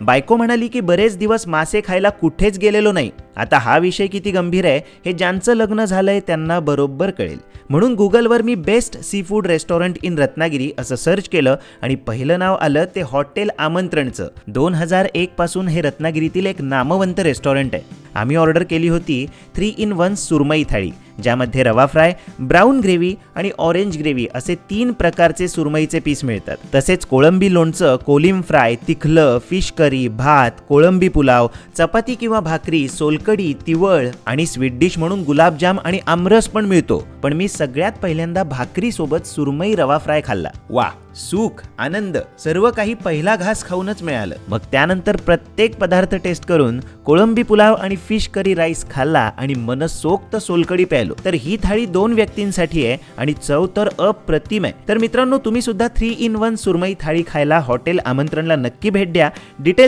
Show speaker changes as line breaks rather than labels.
बायको म्हणाली की बरेच दिवस मासे खायला कुठेच गेलेलो नाही. आता हा विषय किती गंभीर आहे हे ज्यांचं लग्न झालंय त्यांना बरोबर कळेल. म्हणून गुगलवर मी best seafood restaurant in Ratnagiri असं सर्च केलं आणि पहिलं नाव आलं ते हॉटेल आमंत्रणचं. दोन हजार एक पासून हे रत्नागिरीतील एक नामवंत रेस्टॉरंट आहे. आम्ही ऑर्डर केली होती थ्री इन वन सुरमई थाळी. ज्यामध्ये रवा फ्राय ब्राऊन ग्रेव्ही आणि ऑरेंज ग्रेव्ही असे तीन प्रकारचे सुरमईचे पीस मिळतात. तसेच कोळंबी लोणचं कोलिम फ्राय तिखलं फिश करी भात कोळंबी पुलाव चपाती किंवा भाकरी सोलकडी तिवळ आणि स्वीट डिश म्हणून गुलाबजाम आणि आमरस पण मिळतो. पण मी सगळ्यात पहिल्यांदा भाकरी सोबत सुरमई रवा फ्राय खाल्ला. वा सुख आनंद सर्व काही पहिला घास खाऊनच मिळालं. मग त्यानंतर प्रत्येक पदार्थ टेस्ट करून कोळंबी पुलाव आणि फिश करी राईस खाल्ला आणि मनसोक्त सोलकडी प्यायलो. तर ही थाळी दोन व्यक्तींसाठी आहे आणि चव तर अप्रतिम आहे. तर मित्रांनो तुम्ही सुद्धा थ्री इन वन सुरमई थाळी खायला हॉटेल आमंत्रणला नक्की भेट द्या. डिटेल